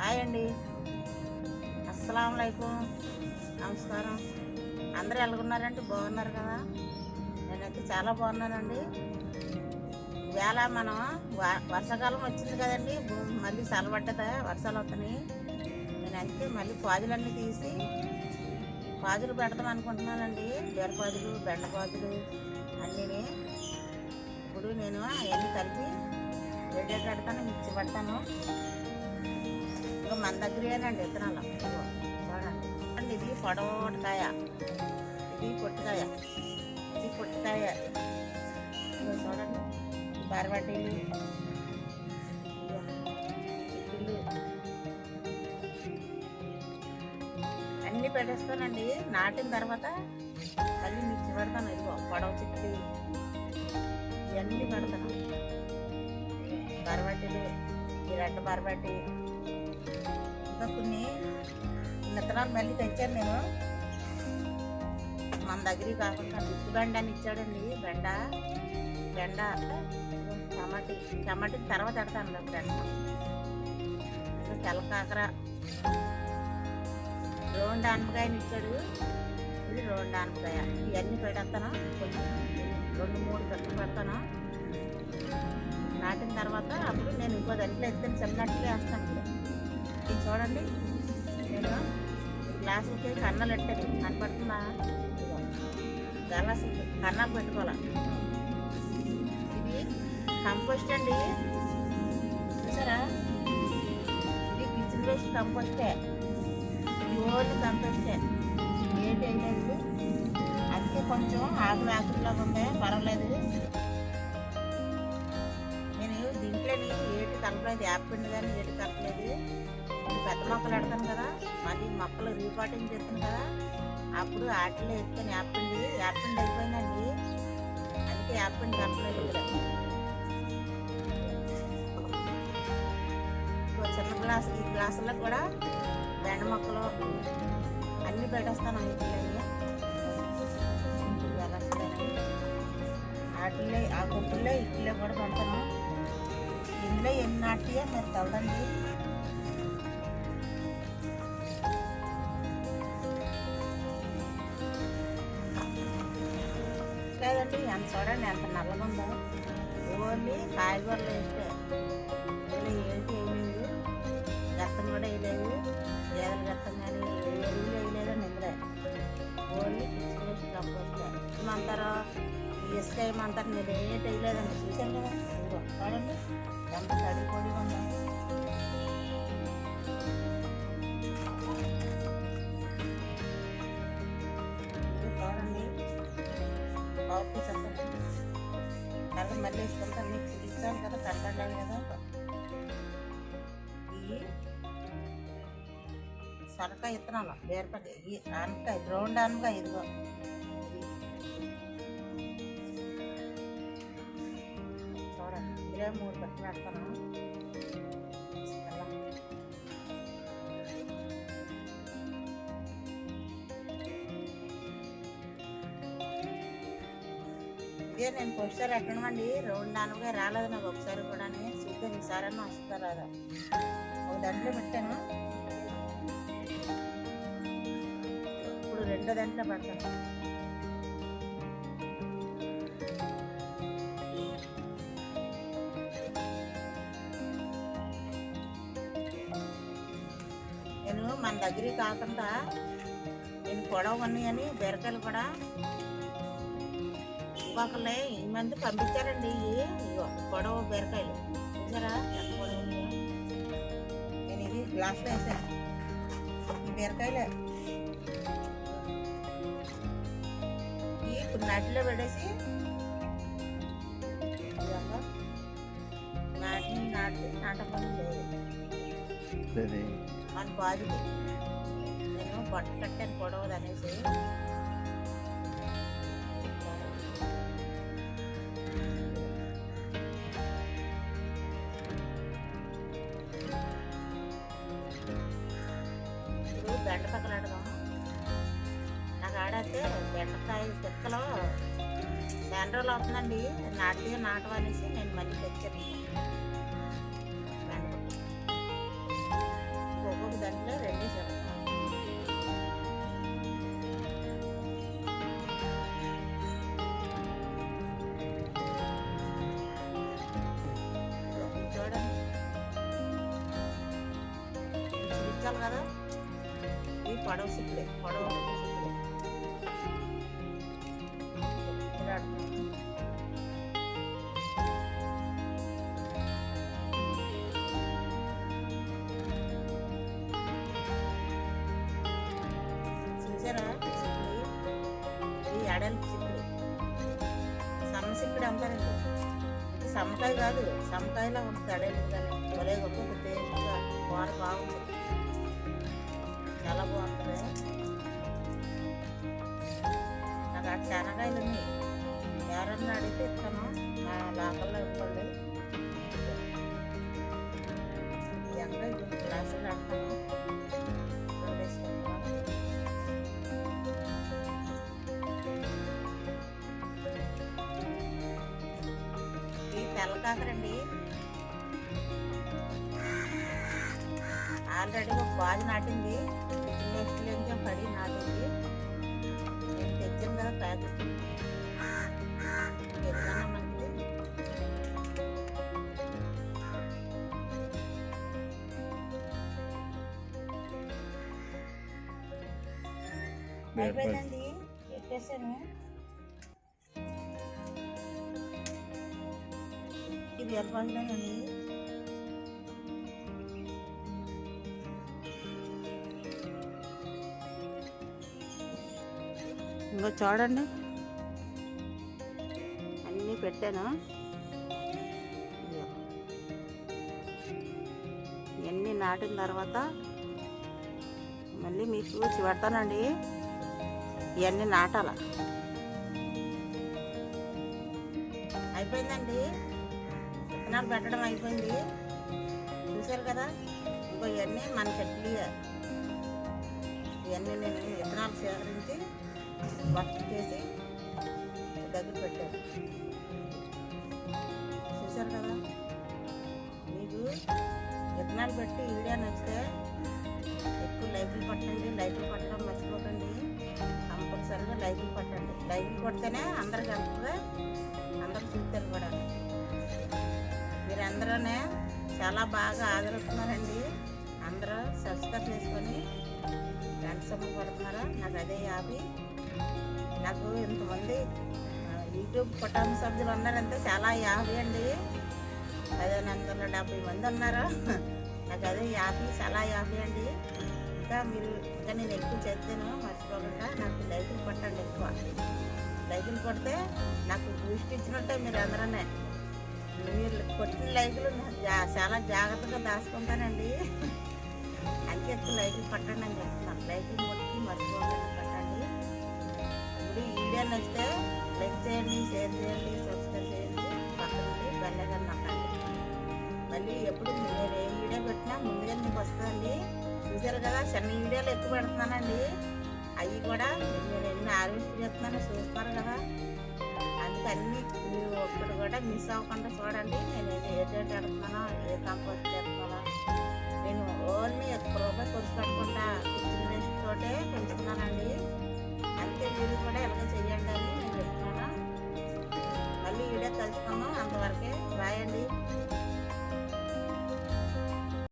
Hi అండి. అస్సలం నమస్కారం. అందరూ ఎలాగున్నారంటే బాగున్నారు కదా? నేనైతే చాలా బాగున్నానండి. వేళ మనం వర్షాకాలం వచ్చింది కదండి. భూమి మళ్ళీ చల్లబడ్డదా? వర్షాలు వస్తున్నాయి. నేనైతే మళ్ళీ పాదులన్నీ తీసి పాదులు పెడదాం అనుకుంటున్నానండి. బీరపాదులు బెండపాదులు అన్నీని ఇప్పుడు నేను అవన్నీ కలిపి రెడీ పెడతాను మిక్సీ పెడతాను. మన దగ్గరేనండి విత్తనాలు. చూడండి. ఇది పొడవటకాయ ఇది పొట్టికాయ. ఇది పొట్టికాయ. చూడండి. బారబడ్డీలు చిక్కుళ్ళు అన్నీ పెట్టేస్తానండి. నాటిన తర్వాత మళ్ళీ మిర్చి పెడతాను. ఇదిగో పొడవ చిక్కులు ఇవన్నీ పెడతాను. బరబట్టీలు ఈ రెండు బరబట్టి ఇంకా కొన్ని విత్తనాలు మళ్ళీ తెచ్చాను నేను. మన దగ్గర కాకుండా మిర్చి బెండ అని ఇచ్చాడండి. బెండ బెండ టమాటీ. టమాటీ తర్వాత పెడతాను బెండ. ఇంకా తెల్లకాకర రోండ్ అనపకాయని ఇచ్చాడు. ఇది రోండ్ ఆనపకాయ. ఇవన్నీ పెడతాను కొంచెం రెండు మూడు కట్టలు పెడతాను. నాటిన తర్వాత అప్పుడు నేను ఇంకో దాంట్లో ఎత్తుని చిన్నట్లు వేస్తాను. చూడండి నేను గ్లాసులకి కన్నలు ఎట్టాను కనపడుతుందా? ఇదిగో. కన్నాలు పెట్టుకోవాలి? ఇది కంపోస్ట్ అండి. చూసారా? ఇది కిచెన్ వేస్ట్ కంపోస్టే. ఇది ఓన్లీ కంపోస్టే. ఏంటి వేయలేదు అందుకే కొంచెం ఆకులు ఆకుల్లాగా ఉంది పర్వాలేదు. ఏటి కలపలేదు యాప్పిండి కానీ ఏడు కట్టలేదు. పెద్ద మొక్కలు పెడతాను కదా మళ్ళీ మొక్కలు రీపాటింగ్ చేస్తాను కదా అప్పుడు ఆటలో ఎత్తుకొని యాప్పిండి యాప్పిండి అయిపోయిందండి. అందుకే యాప్పిండి కలపలేదు కట్టలేదు చిన్న గ్లాస్ ఈ గ్లాసుల్లో కూడా బెండ మొక్కలు అన్నీ పెట్టేస్తాను ఇంట్లోని వాటిల్లో ఆ గుంపుల్లో ఇట్లో కూడా పెడతాను. ఇందులో ఎన్ని నాటియో మీరు తవ్వండి. లేదండి ఎంత చూడండి ఎంత నల్లగుందో ఓన్లీ కాయగూరలు వేస్తే. ఇందులో ఏంటి వేయలేదు. గత్తం కూడా వేయలేదు. గేదెల గత్తం కానీ ఏ ఎరువులు వేయలేదండి ఇందులో ఓన్లీ పిచ్చి వేస్ట్ కంపోస్ట్ ఏమంటారు ఇసుక ఏమంటారు మీరు ఏంటి వేయలేదండి చూసాను కదా. చూడండి ఎంత తడి ఉందో చూడండి. చెప్పండి. మళ్ళీ వేసుకుంటాను మిక్సీ ఇచ్చాను కదా కర్రలాగా కదా. ఇవి సొరకాయ ఇత్తనాలు బీరకాయ ఈ రౌండ్ అనగా ఇదిగో. చూడండి మూడు పట్టు పెడతాను ఇదే నేను పోస్టర్ ఎక్కడమండి రౌండ్ ఆనగా రాలేదు నాకు ఒకసారి కూడా చూద్దాం ఈసారి అన్న వస్తారా ఒక దాంట్లో పెట్టాను ఇప్పుడు రెండో దాంట్లో పెడతాను మన దగ్గర కాకుండా నేను పొడవ ఉన్నాయని బీరకాయలు కూడా ఇంకొకళ్ళే ఈ మంది పంపించారండి. ఇవి ఇగో బీరకాయలు. చూసారా? ఎంత పొడవు నేను ఇది గ్లాస్లో వేసాను. ఈ బీరకాయలే. ఇవి ఇప్పుడు నాటిలో పెడేసి నాటి నాటి నాటకం లేదు. సరే మన బాధ్యత నేను బట్ట కట్టాను పొడవదు అనేసి. ఇప్పుడు బెండ పక్కలు ఆడదాం నాకు ఆడైతే బెండకాయ పిక్కలో బెండ్రోలు అవుతుందండి నాటితే నాటవనేసి అనేసి నేను మళ్ళీ తెచ్చాను. పొడవు సిక్కులే పొడవు సిక్కులే ఇలా చూసారా? సిక్కులు ఎడల్పు సిక్కులు సన్న సిక్కుడు అంటారండి ఇది. సమ్మకాయ కాదు సమ్మకాయలా ఉంటుంది అడేలు కానీ భలే గొప్ప టేస్ట్గా కూర బాగుంటుంది చాలా బాగుంటుంది. నాకు ఆ శనగాయలు ఉన్నాయి ఎవరన్నా అడిగితే ఇస్తాను. నా లోపల ఇవ్వండి ఎంత ఇది గ్లాసులు అంటాను ఈ తెల్లకాకరండి ఆల్రెడీ ఒక నాటింది. నెక్స్ట్ లేక పడి నాటింది. నేను తెచ్చాను కదా ప్యాకెట్ ఏదైనా మంచిది అయిపోయిందండి. పెట్టేసాను ఇది ఏర్పడలేదండి ఇంకో చూడండి. అన్నీ పెట్టాను? ఇవన్నీ నాటిన తర్వాత మళ్ళీ మీకు చూసి పెడతానండి. ఇవన్నీ నాటాల. అయిపోయిందండి? విత్తనాలు పెట్టడం అయిపోయింది. చూశారు కదా? ఇంకో ఇవన్నీ మన చెట్లు ఇవన్నీ నేను విత్తనాలు సేకరించి వర్క్ చేసి దగ్గర పెట్టారు. చూశారు కదా? మీకు విత్తనాలు పెట్టి వీడియో నచ్చితే ఎక్కువ లైకులు పట్టండి లైకులు పట్టడం మర్చిపోకండి. కంపల్సరీగా లైకులు పట్టండి. లైకులు కొడితేనే అందరికి వెళ్తుంది అందరు చూస్తారు కూడా మీరందరూనే చాలా బాగా ఆదరిస్తున్నారండి. అందరూ సబ్స్క్రైబ్ చేసుకొని ఫ్రెండ్స్ పడుతున్నారా? నాకు అదే యాభై నాకు ఇంతమంది యూట్యూబ్ కుటుంబ సభ్యులు ఉన్నారంటే చాలా యాభై అండి. పదిహేను వందల డెబ్బై మంది ఉన్నారు? నాకు అదే యాభై చాలా యాభై అండి. ఇంకా మీరు ఇంకా నేను ఎక్కువ చేస్తాను మర్చిపోకుండా నాకు లైకులు పట్టండి ఎక్కువ. లైకులు కొడితే నాకు బూస్ట్ ఇచ్చినట్టే మీరు అందరనే. మీరు కొట్టిన లైకులు జా- చాలా జాగ్రత్తగా దాచుకుంటానండి. అందుకే ఎక్కువ లైకులు పట్టండి అని చెప్తున్నాను లైకులు కొట్టి మర్చిపోకుండా వీడియో నచ్చితే లైక్ చేయండి షేర్ చేయండి సబ్స్క్రైబ్ చేయండి. పక్కన బల్లగా నొక్కండి. మళ్ళీ ఎప్పుడు నేను ఏ వీడియో పెట్టినా ముందుగా మీకు వస్తుందండి. చూసారు కదా చిన్న వీడియోలు ఎక్కువ పెడుతున్నానండి. అవి కూడా నేను ఎన్ని ఆర్వీస్ చేస్తున్నానో చూస్తున్నారు కదా. అందుకే అన్నీ మీరు ఒక్కడు కూడా మిస్ అవ్వకుండా చూడండి. నేను ఏ డేట్ పెడుతున్నానో ఏ కంపోస్ట్